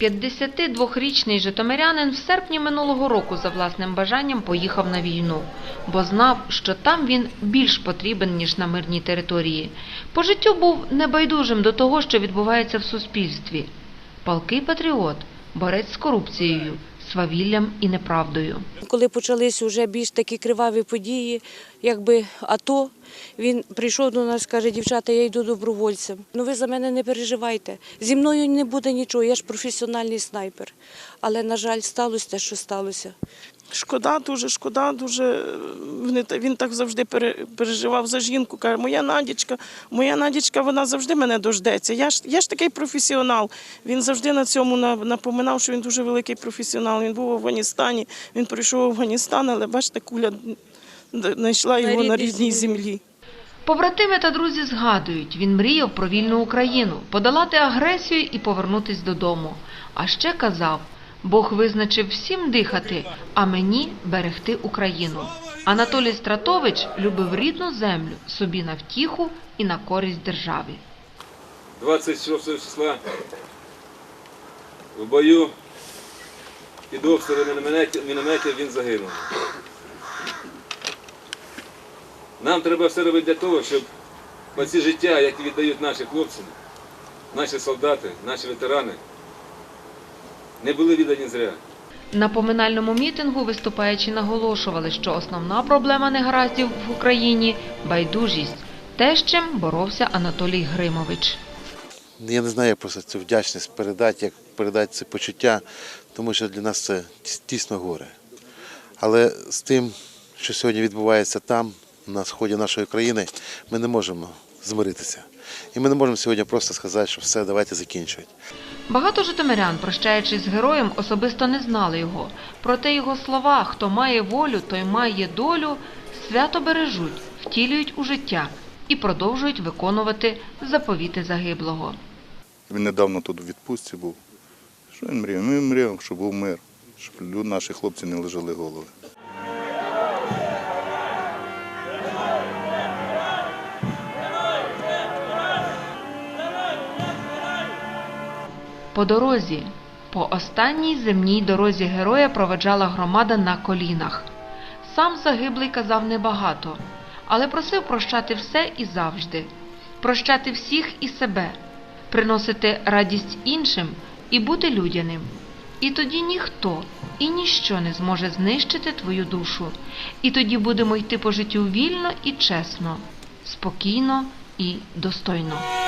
52-річний житомирянин в серпні минулого року за власним бажанням поїхав на війну, бо знав, що там він більш потрібен, ніж на мирній території. По життю був небайдужим до того, що відбувається в суспільстві. Палкий патріот, борець з корупцією, свавіллям і неправдою. Коли почались вже більш такі криваві події, якби АТО, він прийшов до нас, каже, дівчата, я йду добровольцем. Ну ви за мене не переживайте. Зі мною не буде нічого, я ж професіональний снайпер. Але, на жаль, сталося те, що сталося. Шкода, дуже шкода, дуже та- він так завжди пере- переживав за жінку. Каже, моя Надічка, моя Надічка, вона завжди мене дождеться. Я ж я ж такий професіонал. Він завжди на цьому на- напоминав, що він дуже великий професіонал. Він був в Афганістані, він прийшов в Афганістан, але бачите, куля знайшла його на рідній землі. Побратими та друзі згадують, він мріяв про вільну Україну, подолати агресію і повернутись додому. А ще казав, Бог визначив всім дихати, а мені берегти Україну. Анатолій Стратович любив рідну землю, собі на втіху і на користь державі. 26 числа в бою під мінометів, мінометів він загинув. Нам треба все робити для того, щоб оці життя, які віддають наші хлопці, наші солдати, наші ветерани, не були віддані зря. На поминальному мітингу виступаючи наголошували, що основна проблема негараздів в Україні байдужість, те, з чим боровся Анатолій Гримович. Я не знаю, як просто цю вдячність передати, як передати це почуття, тому що для нас це тісно горе. Але з тим, що сьогодні відбувається там, на сході нашої країни, ми не можемо змиритися. І ми не можемо сьогодні просто сказати, що все, давайте закінчувати. Багато житомирян, прощаючись з героєм, особисто не знали його. Проте його слова «хто має волю, той має долю» свято бережуть, втілюють у життя і продовжують виконувати заповіти загиблого. Він недавно тут у відпустці був. Що він мріяв? Він мріяв, щоб був мир, щоб наші хлопці не лежали голови. По дорозі, по останній земній дорозі героя проведжала громада на колінах. Сам загиблий казав небагато, але просив прощати все і завжди, прощати всіх і себе, приносити радість іншим і бути людяним. І тоді ніхто і ніщо не зможе знищити твою душу. І тоді будемо йти по життю вільно і чесно, спокійно і достойно.